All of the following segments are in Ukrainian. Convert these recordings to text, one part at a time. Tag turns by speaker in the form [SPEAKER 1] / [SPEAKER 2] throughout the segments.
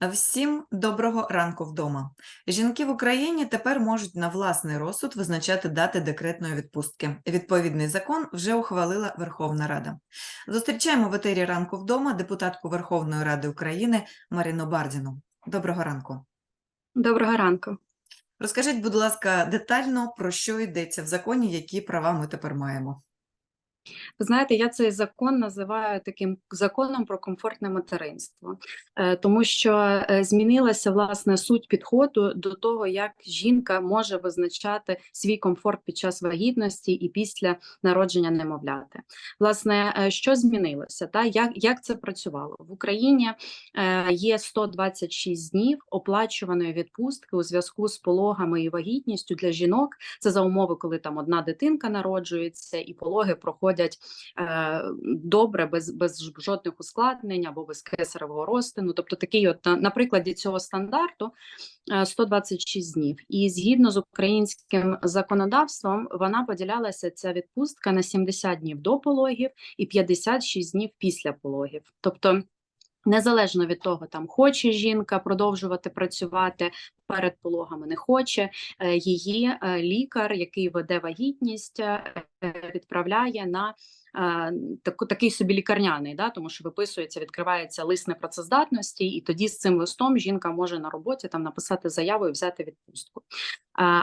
[SPEAKER 1] Всім доброго ранку вдома. Жінки в Україні тепер можуть на власний розсуд визначати дати декретної відпустки. Відповідний закон вже ухвалила Верховна Рада. Зустрічаємо в етері ранку вдома депутатку Верховної Ради України Марину Бардіну. Доброго ранку.
[SPEAKER 2] Доброго ранку.
[SPEAKER 1] Розкажіть, будь ласка, детально про що йдеться в законі, які права ми тепер маємо.
[SPEAKER 2] Ви знаєте, я цей закон називаю таким законом про комфортне материнство, е, тому що е, змінилася власне суть підходу до того, як жінка може визначати свій комфорт під час вагітності і після народження немовляти. Власне, е, що змінилося? Та як, як це працювало в Україні? е, Є 126 днів оплачуваної відпустки у зв'язку з пологами і вагітністю для жінок. Це за умови, коли там одна дитинка народжується, і пологи проходять е, добре, без, без жодних ускладнень або без кесаревого розтину. Тобто, такий, от на прикладі цього стандарту е, 126 днів. І згідно з українським законодавством, вона поділялася ця відпустка на 70 днів до пологів і 56 днів після пологів. Тобто. Незалежно від того, там хоче жінка продовжувати працювати перед пологами, не хоче е, її е, лікар, який веде вагітність, е, відправляє на таку, такий собі лікарняний, да, тому що виписується, відкривається лист непрацездатності, і тоді з цим листом жінка може на роботі там написати заяву і взяти відпустку.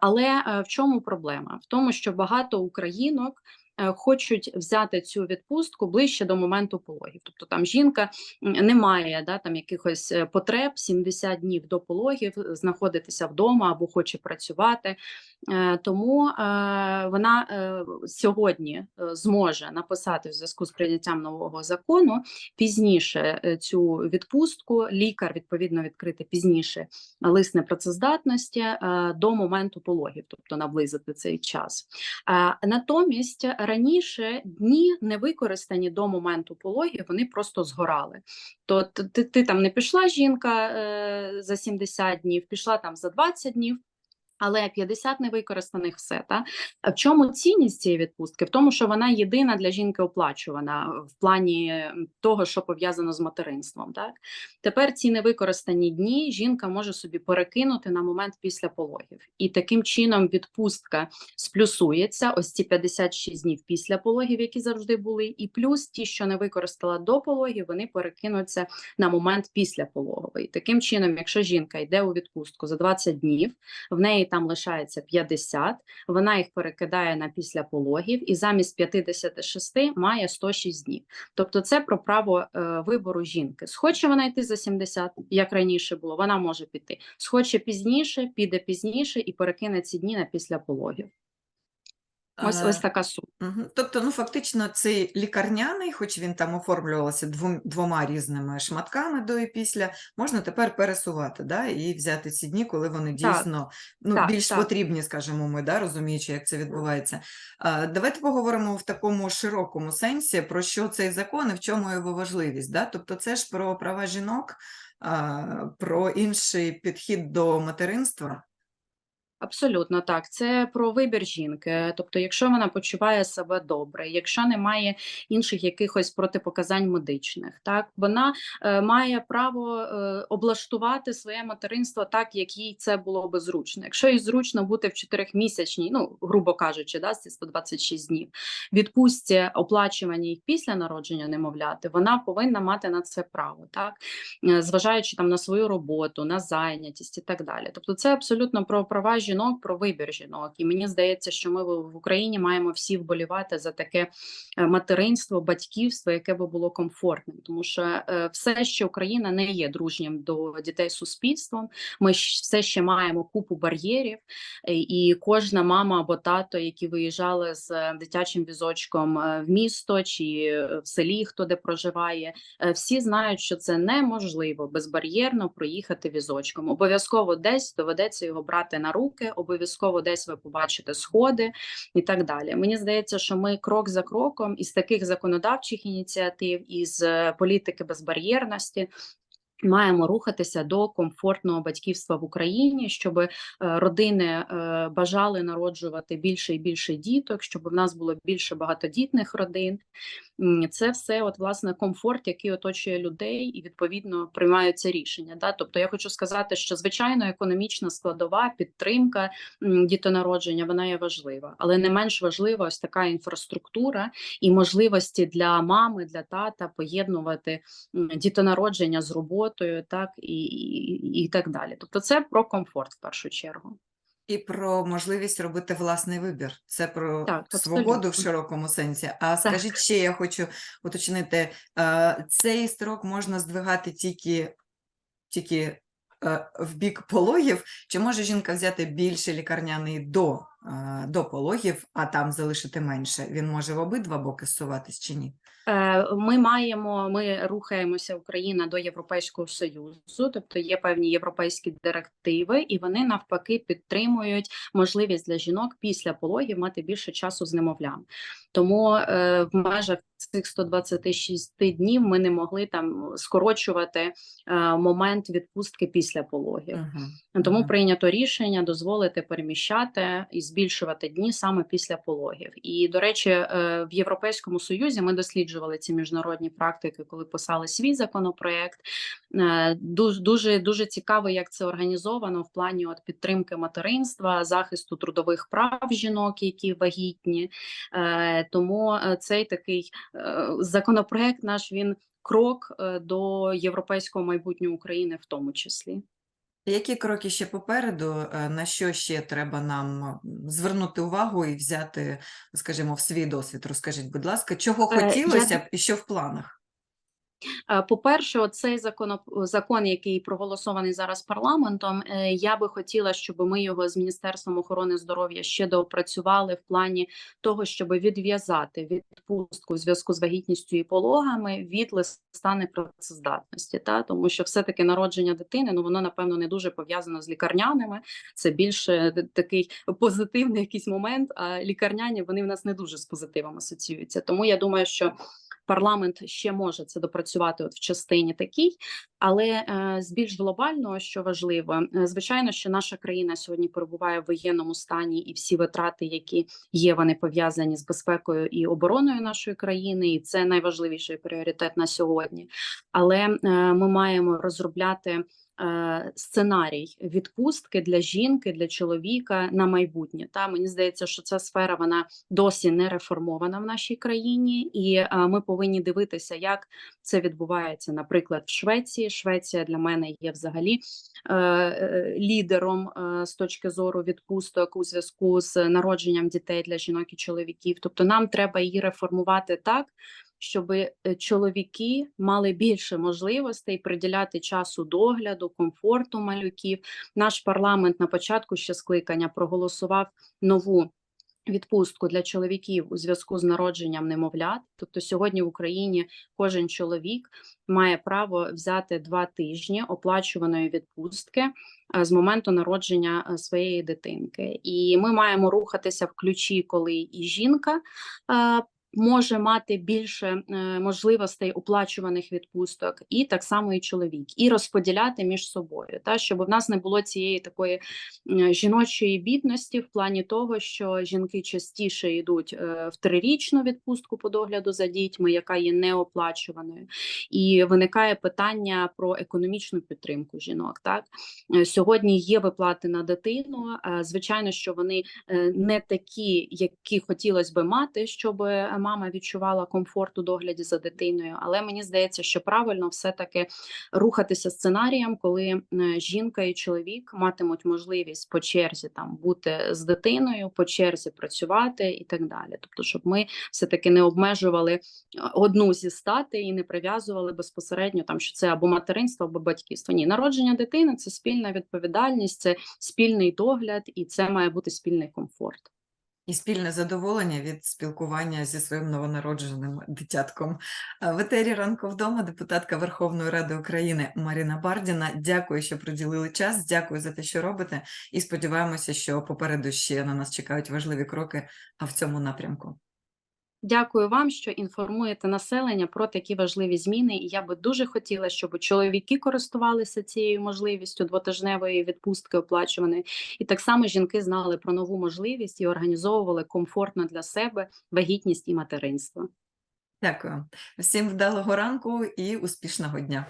[SPEAKER 2] Але в чому проблема? В тому, що багато українок. Е, Хочуть взяти цю відпустку ближче до моменту пологів, тобто там жінка не має да, там якихось е, потреб 70 днів до пологів знаходитися вдома або хоче працювати. Е, Тому е, вона е, сьогодні е, зможе написати в зв'язку з прийняттям нового закону пізніше е, цю відпустку. Лікар відповідно відкрити пізніше лист непрацездатності е, до моменту пологів, тобто наблизити цей час. Е, Натомість раніше дні не використані до моменту пологів, вони просто згорали. То ти, ти там не пішла жінка е, за 70 днів, пішла там за 20 днів. Але 50 невикористаних все. Та? В чому цінність цієї відпустки? В тому, що вона єдина для жінки оплачувана в плані того, що пов'язано з материнством. Так? Тепер ці невикористані дні жінка може собі перекинути на момент після пологів. І таким чином відпустка сплюсується, ось ці 56 днів після пологів, які завжди були, і плюс ті, що не використала до пологів, вони перекинуться на момент після пологовий. Таким чином, якщо жінка йде у відпустку за 20 днів, в неї там лишається 50, вона їх перекидає на після пологів і замість 56 має 106 днів. Тобто це про право е, вибору жінки. Схоче вона йти за 70, як раніше було, вона може піти. Схоче пізніше, піде пізніше і перекине ці дні на після пологів. Ось ось така.
[SPEAKER 1] Мгм. Тобто, ну фактично, цей лікарняний, хоч він там оформлювався двом, двома різними шматками до і після, можна тепер пересувати, да, і взяти ці дні, коли вони
[SPEAKER 2] Так,
[SPEAKER 1] дійсно ну,
[SPEAKER 2] так,
[SPEAKER 1] більш
[SPEAKER 2] так.
[SPEAKER 1] потрібні, скажімо ми, да, розуміючи, як це відбувається. А, давайте поговоримо в такому широкому сенсі, про що цей закон і в чому його важливість. Да? Тобто, це ж про права жінок, а, про інший підхід до материнства.
[SPEAKER 2] Абсолютно так, це про вибір жінки. Тобто, якщо вона почуває себе добре, якщо немає інших якихось протипоказань медичних, так вона е, має право е, облаштувати своє материнство так, як їй це було би зручно. Якщо їй зручно бути в чотирьохмісячній, ну грубо кажучи, да, ці 126 днів, відпустці оплачувані після народження немовляти, вона повинна мати на це право, так е, зважаючи там на свою роботу, на зайнятість і так далі. Тобто, це абсолютно про права жінок, про вибір жінок. І мені здається, що ми в Україні маємо всі вболівати за таке е, материнство, батьківство, яке би було комфортним, тому що е, все ще Україна не є дружнім до дітей суспільством. Ми все ще маємо купу бар'єрів, е, і кожна мама або тато, які виїжджали з дитячим візочком в місто чи в селі, хто де проживає, всі знають, що це неможливо безбар'єрно проїхати візочком. Обов'язково десь доведеться його брати на руки, обов'язково десь ви побачите сходи і так далі. Мені здається, що ми крок за кроком із таких законодавчих ініціатив, із е, політики безбар'єрності. Маємо рухатися до комфортного батьківства в Україні, щоб е, родини е, бажали народжувати більше і більше діток, щоб в нас було більше багатодітних родин. Це все, от власне, комфорт, який оточує людей, і відповідно приймаються рішення. Да? Тобто, я хочу сказати, що звичайно економічна складова підтримка дітонародження вона є важлива, але не менш важлива ось така інфраструктура і можливості для мами, для тата поєднувати дітонародження з роботою, так і, і, і так далі. Тобто, це про комфорт в першу чергу.
[SPEAKER 1] І про можливість робити власний вибір. Це про
[SPEAKER 2] Так,
[SPEAKER 1] свободу в широкому сенсі. А скажіть ще, я хочу уточнити, е, цей строк можна здвигати тільки, тільки е, в бік пологів, чи може жінка взяти більше лікарняний до, до пологів, а там залишити менше? Він може в обидва боки суватись чи ні?
[SPEAKER 2] Е, Ми маємо, ми рухаємося Україна до Європейського союзу, тобто є певні європейські директиви, і вони навпаки підтримують можливість для жінок після пологів мати більше часу з немовлям. Тому е, в межах цих 126 днів ми не могли там скорочувати е, момент відпустки після пологів.
[SPEAKER 1] Угу.
[SPEAKER 2] Тому
[SPEAKER 1] Мгм.
[SPEAKER 2] прийнято рішення дозволити переміщати і збільшувати дні саме після пологів. І до речі, е, в Європейському Союзі ми досліджували ці міжнародні практики, коли писали свій законопроект. Е, Дуже дуже дуже цікаво, як це організовано в плані от підтримки материнства, захисту трудових прав жінок, які вагітні. Е, Тому е, цей такий законопроект наш він крок е, до європейського майбутнього України, в тому числі.
[SPEAKER 1] Які кроки ще попереду, е, на що ще треба нам звернути увагу і взяти, скажімо, в свій досвід? Розкажіть, будь ласка, чого
[SPEAKER 2] Е,
[SPEAKER 1] хотілося б і що в планах?
[SPEAKER 2] Е, По-перше, цей закон, закон, який проголосований зараз парламентом, е, я би хотіла, щоб ми його з Міністерством охорони здоров'я ще доопрацювали в плані того, щоб відв'язати відпустку в зв'язку з вагітністю і пологами від листа непрацездатності. Та тому що все-таки народження дитини ну воно напевно не дуже пов'язано з лікарняними. Це більше такий позитивний якийсь момент. А лікарняні вони в нас не дуже з позитивом асоціюються. Тому я думаю, що парламент ще може це допрацювати от в частині такій, але е, з більш глобального, що важливо, е, звичайно, що наша країна сьогодні перебуває в воєнному стані, і всі витрати, які є, вони пов'язані з безпекою і обороною нашої країни, і це найважливіший пріоритет на сьогодні. Але е, ми маємо розробляти. Сценарій відпустки для жінки, для чоловіка на майбутнє. Та мені здається, що ця сфера вона досі не реформована в нашій країні, і ми повинні дивитися, як це відбувається, наприклад, в Швеції. Швеція для мене є взагалі е, е, лідером е, з точки зору відпусток у зв'язку з народженням дітей для жінок і чоловіків. Тобто, нам треба її реформувати так. Щоб е, чоловіки мали більше можливостей приділяти часу догляду, комфорту малюків. Наш парламент на початку ще скликання проголосував нову відпустку для чоловіків у зв'язку з народженням немовлят. Тобто сьогодні в Україні кожен чоловік має право взяти два тижні оплачуваної відпустки е, з моменту народження е, своєї дитинки. І ми маємо рухатися в ключі, коли і жінка. Може мати більше е, можливостей оплачуваних відпусток, і так само і чоловік, і розподіляти між собою, та щоб в нас не було цієї такої е, жіночої бідності в плані того, що жінки частіше йдуть е, в трирічну відпустку по догляду за дітьми, яка є неоплачуваною, і виникає питання про економічну підтримку жінок. Так сьогодні є виплати на дитину. Звичайно, що вони не такі, які хотілося би мати, щоб мама відчувала комфорт у догляді за дитиною. Але мені здається, що правильно все-таки рухатися сценарієм, коли е, жінка і чоловік матимуть можливість по черзі там бути з дитиною, по черзі працювати і так далі. Тобто, щоб ми все-таки не обмежували е, одну зі стати і не прив'язували безпосередньо там, що це або материнство, або батьківство. Ні, народження дитини це спільна відповідальність, це спільний догляд, і це має бути спільний комфорт.
[SPEAKER 1] І спільне задоволення від спілкування зі своїм новонародженим дитятком. Е, В етері ранку вдома депутатка Верховної Ради України Маріна Бардіна. Дякую, що приділили час. Дякую за те, що робите. І сподіваємося, що попереду ще на нас чекають важливі кроки в цьому напрямку.
[SPEAKER 2] Дякую вам, що інформуєте населення про такі важливі зміни. І я би дуже хотіла, щоб чоловіки користувалися цією можливістю двотижневої відпустки оплачуваної, і так само жінки знали про нову можливість і організовували комфортно для себе вагітність і материнство.
[SPEAKER 1] Дякую. Всім вдалого ранку і успішного дня.